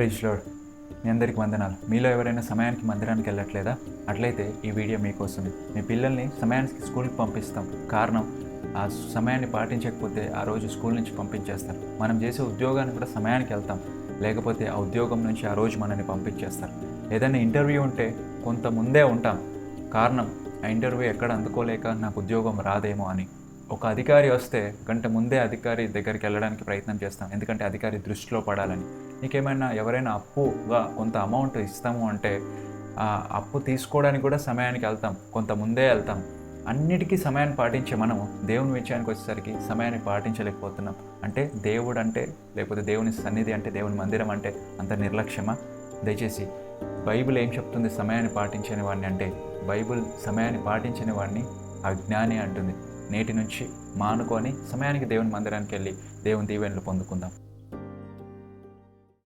Praise Lord మీ అందరికి వందనాలు. మీలో ఎవరైనా సమయానికి మందిరానికి వెళ్ళట్లేదా? అట్లయితే ఈ వీడియో మీకోసం మీ పిల్లల్ని సమయానికి స్కూల్కి పంపిస్తాం. కారణం ఆ సమయాన్ని పాటించకపోతే ఆ రోజు స్కూల్ నుంచి పంపించేస్తారు. మనం చేసే ఉద్యోగానికి కూడా సమయానికి వెళ్తాం. లేకపోతే ఆ ఉద్యోగం నుంచి ఆ రోజు మనల్ని పంపించేస్తారు. ఏదైనా ఇంటర్వ్యూ ఉంటే కొంత ముందే ఉంటాం. కారణం ఆ ఇంటర్వ్యూ ఎక్కడ అందుకోలేక నాకు ఉద్యోగం రాదేమో అని. ఒక అధికారి వస్తే గంట ముందే అధికారి దగ్గరికి వెళ్ళడానికి ప్రయత్నం చేస్తాం. ఎందుకంటే అధికారి దృష్టిలో పడాలని. నీకేమైనా ఎవరైనా అప్పుగా కొంత అమౌంట్ ఇస్తాము అంటే ఆ అప్పు తీసుకోవడానికి కూడా సమయానికి వెళ్తాం. కొంత ముందే వెళ్తాం. అన్నిటికీ సమయాన్ని పాటించే మనం దేవుని విషయానికి వచ్చేసరికి సమయాన్ని పాటించలేకపోతున్నాం. అంటే దేవుడు అంటే లేకపోతే దేవుని సన్నిధి అంటే దేవుని మందిరం అంటే అంత నిర్లక్ష్యమా? దయచేసి బైబిల్ ఏం చెప్తుంది? సమయాన్ని పాటించని వాడిని అంటే బైబిల్ సమయాన్ని పాటించని వాడిని అజ్ఞాని అంటుంది. నేటి నుంచి మానుకొని సమయానికి దేవుని మందిరానికి వెళ్ళి దేవుని దీవెనలు పొందుకుందాం.